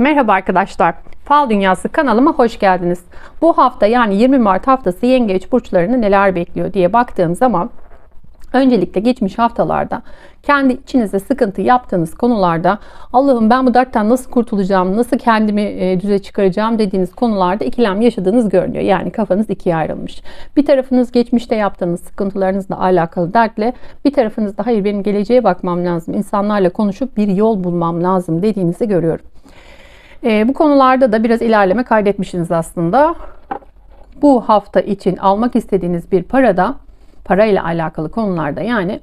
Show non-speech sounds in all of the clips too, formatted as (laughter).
Merhaba arkadaşlar. Fal Dünyası kanalıma hoş geldiniz. Bu hafta yani 20 Mart haftası Yengeç burçlarını neler bekliyor diye baktığım zaman Öncelikle geçmiş haftalarda kendi içinizde sıkıntı yaptığınız konularda Allah'ım ben bu dertten nasıl kurtulacağım, nasıl kendimi e, düze çıkaracağım dediğiniz konularda ikilem yaşadığınız görünüyor. Yani kafanız ikiye ayrılmış. Bir tarafınız geçmişte yaptığınız sıkıntılarınızla alakalı dertle, bir tarafınız da hayır benim geleceğe bakmam lazım, insanlarla konuşup bir yol bulmam lazım dediğinizi görüyorum. E, bu konularda da biraz ilerleme kaydetmişsiniz aslında. Bu hafta için almak istediğiniz bir parada parayla alakalı konularda yani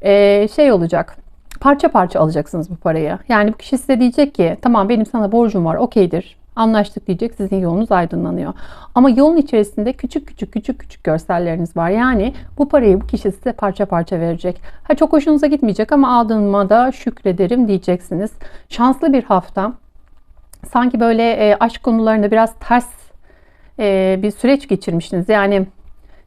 e, şey olacak parça parça alacaksınız bu parayı. Yani bu kişi size diyecek ki tamam benim sana borcum var okeydir anlaştık diyecek sizin yolunuz aydınlanıyor. Ama yolun içerisinde küçük küçük küçük küçük görselleriniz var. Yani bu parayı bu kişi size parça parça verecek. Ha çok hoşunuza gitmeyecek ama aldığıma da şükrederim diyeceksiniz. Şanslı bir hafta. Sanki böyle e, aşk konularında biraz ters e, bir süreç geçirmiştiniz. Yani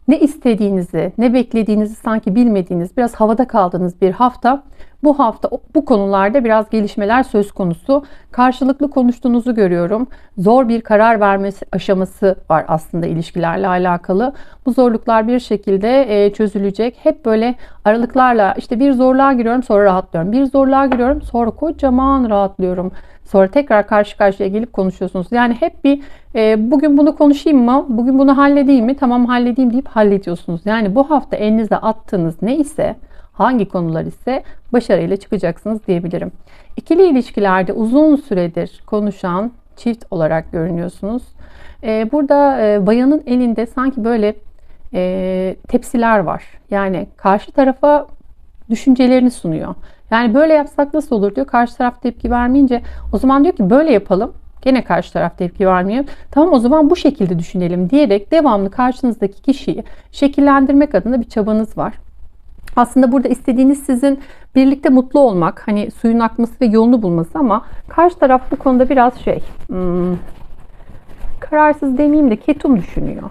ne istediğinizi, ne beklediğinizi sanki bilmediğiniz, biraz havada kaldığınız bir hafta. Bu hafta bu konularda biraz gelişmeler söz konusu. Karşılıklı konuştuğunuzu görüyorum. Zor bir karar vermesi aşaması var aslında ilişkilerle alakalı. Bu zorluklar bir şekilde e, çözülecek. Hep böyle aralıklarla işte bir zorluğa giriyorum sonra rahatlıyorum. Bir zorluğa giriyorum sonra kocaman rahatlıyorum. Sonra tekrar karşı karşıya gelip konuşuyorsunuz. Yani hep bir e, bugün bunu konuşayım mı? Bugün bunu halledeyim mi? Tamam halledeyim deyip hallediyorsunuz. Yani bu hafta elinize attığınız ne ise hangi konular ise başarıyla çıkacaksınız diyebilirim. İkili ilişkilerde uzun süredir konuşan çift olarak görünüyorsunuz. E, burada e, bayanın elinde sanki böyle e, tepsiler var. Yani karşı tarafa düşüncelerini sunuyor. Yani böyle yapsak nasıl olur diyor. Karşı taraf tepki vermeyince o zaman diyor ki böyle yapalım. Gene karşı taraf tepki vermiyor. Tamam o zaman bu şekilde düşünelim diyerek devamlı karşınızdaki kişiyi şekillendirmek adına bir çabanız var. Aslında burada istediğiniz sizin birlikte mutlu olmak, hani suyun akması ve yolunu bulması ama karşı taraf bu konuda biraz şey, hmm, kararsız demeyeyim de ketum düşünüyor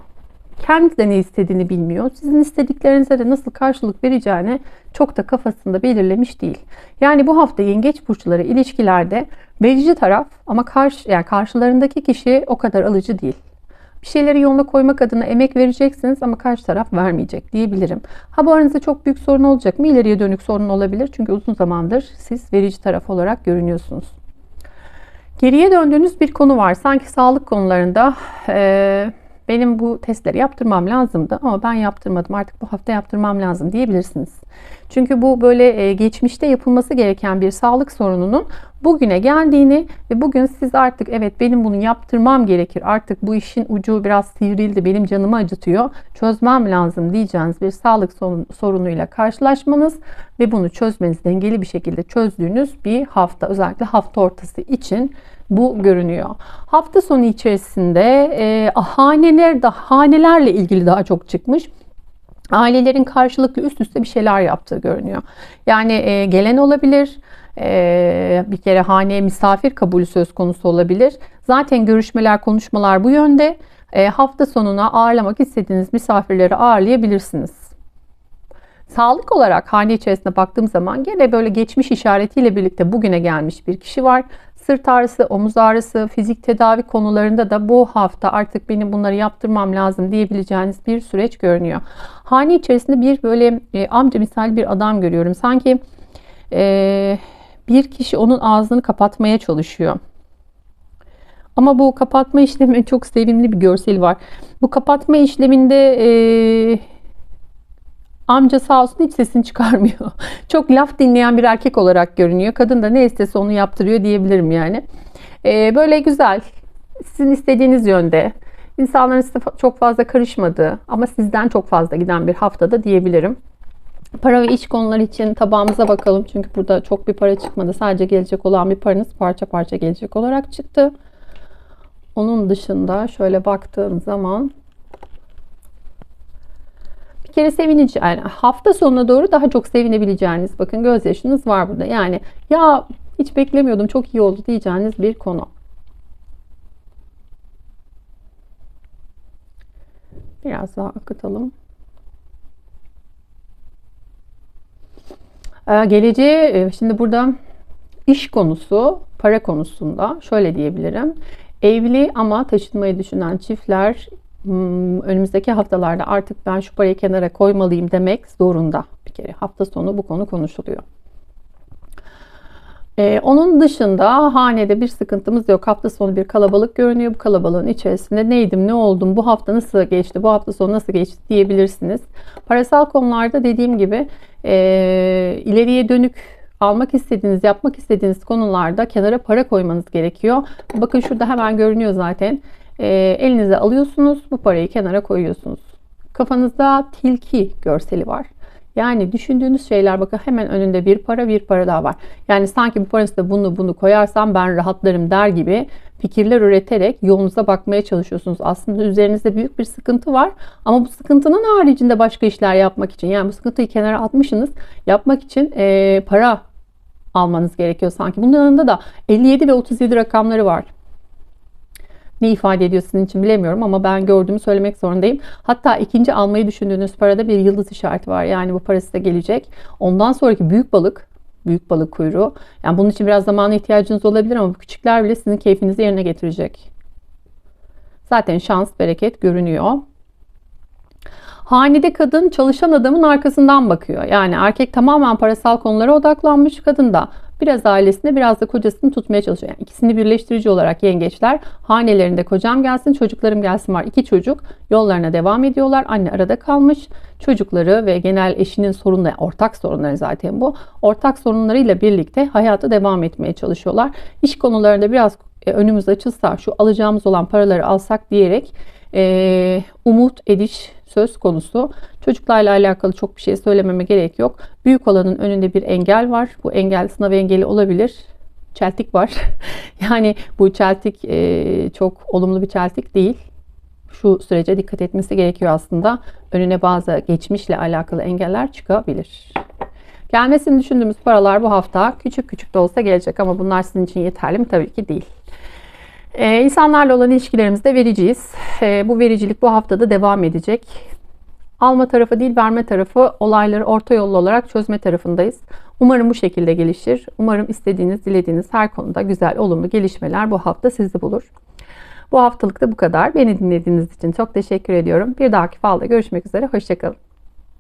kendi de ne istediğini bilmiyor. Sizin istediklerinize de nasıl karşılık vereceğini çok da kafasında belirlemiş değil. Yani bu hafta yengeç burçları ilişkilerde verici taraf ama karşı yani karşılarındaki kişi o kadar alıcı değil. Bir şeyleri yoluna koymak adına emek vereceksiniz ama karşı taraf vermeyecek diyebilirim. Ha bu aranızda çok büyük sorun olacak mı? İleriye dönük sorun olabilir. Çünkü uzun zamandır siz verici taraf olarak görünüyorsunuz. Geriye döndüğünüz bir konu var. Sanki sağlık konularında ee, benim bu testleri yaptırmam lazımdı ama ben yaptırmadım. Artık bu hafta yaptırmam lazım diyebilirsiniz. Çünkü bu böyle e, geçmişte yapılması gereken bir sağlık sorununun bugüne geldiğini ve bugün siz artık evet benim bunu yaptırmam gerekir. Artık bu işin ucu biraz sivrildi benim canımı acıtıyor. Çözmem lazım diyeceğiniz bir sağlık sorunuyla karşılaşmanız ve bunu çözmeniz dengeli bir şekilde çözdüğünüz bir hafta. Özellikle hafta ortası için bu görünüyor. Hafta sonu içerisinde e, haneler da hanelerle ilgili daha çok çıkmış ailelerin karşılıklı üst üste bir şeyler yaptığı görünüyor. Yani e, gelen olabilir, e, bir kere haneye misafir kabulü söz konusu olabilir. Zaten görüşmeler, konuşmalar bu yönde. E, hafta sonuna ağırlamak istediğiniz misafirleri ağırlayabilirsiniz. Sağlık olarak hane içerisinde baktığım zaman gene böyle geçmiş işaretiyle birlikte bugüne gelmiş bir kişi var. Sırt ağrısı, omuz ağrısı, fizik tedavi konularında da bu hafta artık benim bunları yaptırmam lazım diyebileceğiniz bir süreç görünüyor. Hane içerisinde bir böyle e, amca misal bir adam görüyorum. Sanki e, bir kişi onun ağzını kapatmaya çalışıyor. Ama bu kapatma işlemi (laughs) çok sevimli bir görsel var. Bu kapatma işleminde e, amca sağ olsun hiç sesini çıkarmıyor. (laughs) çok laf dinleyen bir erkek olarak görünüyor. Kadın da ne istese onu yaptırıyor diyebilirim yani. E, böyle güzel. Sizin istediğiniz yönde. İnsanların size çok fazla karışmadığı ama sizden çok fazla giden bir haftada diyebilirim. Para ve iş konuları için tabağımıza bakalım. Çünkü burada çok bir para çıkmadı. Sadece gelecek olan bir paranız parça parça gelecek olarak çıktı. Onun dışında şöyle baktığım zaman kere sevinici yani hafta sonuna doğru daha çok sevinebileceğiniz bakın gözyaşınız var burada. Yani ya hiç beklemiyordum çok iyi oldu diyeceğiniz bir konu. Biraz daha akıtalım. Ee, geleceği e, şimdi burada İş konusu, para konusunda şöyle diyebilirim. Evli ama taşınmayı düşünen çiftler önümüzdeki haftalarda artık ben şu parayı kenara koymalıyım demek zorunda bir kere. Hafta sonu bu konu konuşuluyor. Ee, onun dışında hanede bir sıkıntımız yok. Hafta sonu bir kalabalık görünüyor. Bu kalabalığın içerisinde neydim, ne oldum, bu hafta nasıl geçti, bu hafta sonu nasıl geçti diyebilirsiniz. Parasal konularda dediğim gibi e, ileriye dönük almak istediğiniz, yapmak istediğiniz konularda kenara para koymanız gerekiyor. Bakın şurada hemen görünüyor zaten. E, elinize alıyorsunuz, bu parayı kenara koyuyorsunuz. Kafanızda tilki görseli var. Yani düşündüğünüz şeyler bakın hemen önünde bir para bir para daha var. Yani sanki bu parası bunu bunu koyarsam ben rahatlarım der gibi fikirler üreterek yolunuza bakmaya çalışıyorsunuz. Aslında üzerinizde büyük bir sıkıntı var ama bu sıkıntının haricinde başka işler yapmak için yani bu sıkıntıyı kenara atmışsınız yapmak için e, para almanız gerekiyor sanki. Bunun yanında da 57 ve 37 rakamları var. Ne ifade ediyor sizin için bilemiyorum ama ben gördüğümü söylemek zorundayım. Hatta ikinci almayı düşündüğünüz parada bir yıldız işareti var. Yani bu para size gelecek. Ondan sonraki büyük balık, büyük balık kuyruğu. Yani bunun için biraz zamana ihtiyacınız olabilir ama bu küçükler bile sizin keyfinizi yerine getirecek. Zaten şans, bereket görünüyor. Hanede kadın çalışan adamın arkasından bakıyor. Yani erkek tamamen parasal konulara odaklanmış. Kadın da biraz ailesine biraz da kocasını tutmaya çalışıyor. Yani ikisini birleştirici olarak yengeçler hanelerinde kocam gelsin çocuklarım gelsin var. iki çocuk yollarına devam ediyorlar. Anne arada kalmış. Çocukları ve genel eşinin sorunları, ortak sorunları zaten bu. Ortak sorunlarıyla birlikte hayata devam etmeye çalışıyorlar. İş konularında biraz e, önümüz açılsa şu alacağımız olan paraları alsak diyerek e, umut ediş söz konusu. Çocuklarla alakalı çok bir şey söylememe gerek yok. Büyük olanın önünde bir engel var. Bu engel sınav engeli olabilir. Çeltik var. (laughs) yani bu çeltik e, çok olumlu bir çeltik değil. Şu sürece dikkat etmesi gerekiyor aslında. Önüne bazı geçmişle alakalı engeller çıkabilir. Gelmesini düşündüğümüz paralar bu hafta küçük küçük de olsa gelecek ama bunlar sizin için yeterli mi? Tabii ki değil. Ee, insanlarla olan ilişkilerimizde vericiyiz. Ee, bu vericilik bu haftada devam edecek. Alma tarafı değil verme tarafı olayları orta yollu olarak çözme tarafındayız. Umarım bu şekilde gelişir. Umarım istediğiniz, dilediğiniz her konuda güzel, olumlu gelişmeler bu hafta sizi bulur. Bu haftalık da bu kadar. Beni dinlediğiniz için çok teşekkür ediyorum. Bir dahaki falda görüşmek üzere. Hoşçakalın.